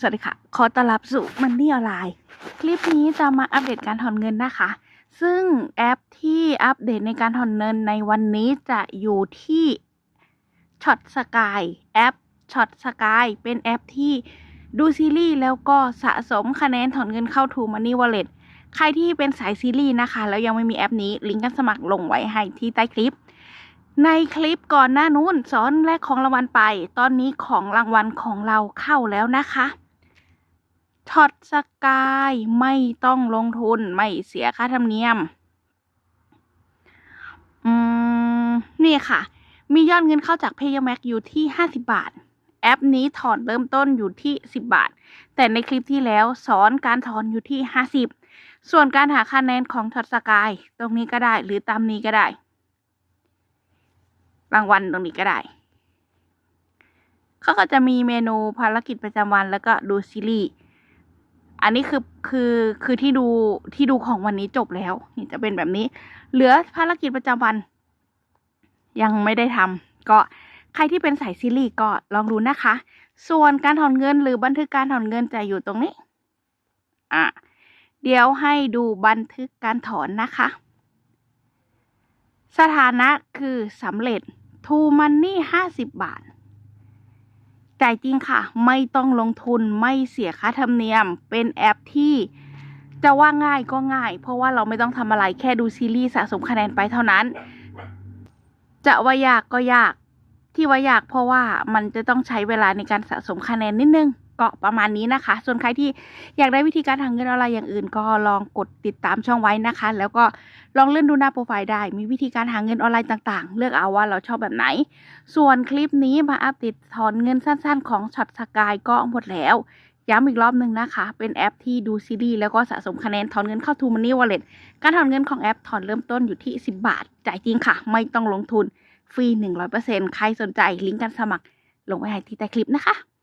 สวัสดีค่ะ ขอต้อนรับสู่มันนี่ออนไลน์ คลิปนี้จะมาอัปเดตการถอนเงินนะคะ ซึ่งแอปที่อัปเดตในการถอนเงินในวันนี้จะอยู่ที่ช็อตสกายแอปช็อตสกายเป็นแอปที่ดูซีรีส์แล้วก็สะสมคะแนนถอนเงินเข้า To Money Wallet ใครที่เป็นสายซีรีส์นะคะ แล้วยังไม่มีแอปนี้ ลิงก์การสมัครลงไว้ให้ที่ใต้คลิปในคลิปก่อนหน้านู้นสอนแรกของรางวัลไป ตอนนี้ของรางวัลของเราเข้าแล้วนะคะ ช็อตสกายไม่ต้องลงทุนไม่เสียค่าธรรมเนียม อืม นี่ค่ะ มียอดเงินเข้าจาก p a y m a x อยู่ที่50บาท แอปนี้ถอนเริ่มต้นอยู่ที่10บาท แต่ในคลิปที่แล้วสอนการถอนอยู่ที่50ส่วนการหาคะแนนของช็อตสกาย ตรงนี้ก็ได้หรือตามนี้ก็ได้รางวัลตรงนี้ก็ได้เขาก็จะมีเมนูภารกิจประจำวันแล้วก็ดูซีรีส์ อันนี้คือคือคือที่ดูที่ดูของวันนี้จบแล้ว นี่จะเป็นแบบนี้ เหลือภารกิจประจำวัน ยังไม่ได้ทำก็ใครที่เป็นสายซีรีส์ก็ลองดูนะคะ ส่วนการถอนเงินหรือบันทึกการถอนเงินจะอยู่ตรงนี้ อะ เดี๋ยวให้ดูบันทึกการถอนนะคะ สถานะคือสำเร็จทูมันนี่ห้าสิบบาท จ่ายจริงค่ะ ไม่ต้องลงทุนไม่เสียค่าธรรมเนียม เป็นแอปที่จะว่าง่ายก็ง่าย เพราะว่าเราไม่ต้องทำอะไรแค่ดูซีรีส์สะสมคะแนนไปเท่านั้น จะว่ายากก็ยาก ที่ว่ายากเพราะว่ามันจะต้องใช้เวลาในการสะสมคะแนนนิดนึง ก็ประมาณนี้นะคะ ส่วนใครที่อยากได้วิธีการหาเงินอะไรอย่างอื่น ก็ลองกดติดตามช่องไว้นะคะ แล้วก็ลองเลื่อนดูหน้าโปรไฟล์ได้ มีวิธีการหาเงินออนไลน์ต่างๆ เลือกเอาว่าเราชอบแบบไหน ส่วนคลิปนี้มาอัปเดตถอนเงินสั้นๆ ของช็อตสกายก็หมดแล้วย้ำอีกรอบหนึ่งนะคะ เป็นแอปที่ดูซีรีส์แล้วก็สะสมคะแนนถอนเงินเข้า To Money Wallet การถอนเงินของแอปถอนเริ่มต้นอยู่ที่ 10 บาท จ่ายจริงค่ะ ไม่ต้องลงทุน ฟรี 100%ใครสนใจลิงก์การสมัคร ลงไว้ให้ที่ใต้คลิปนะคะ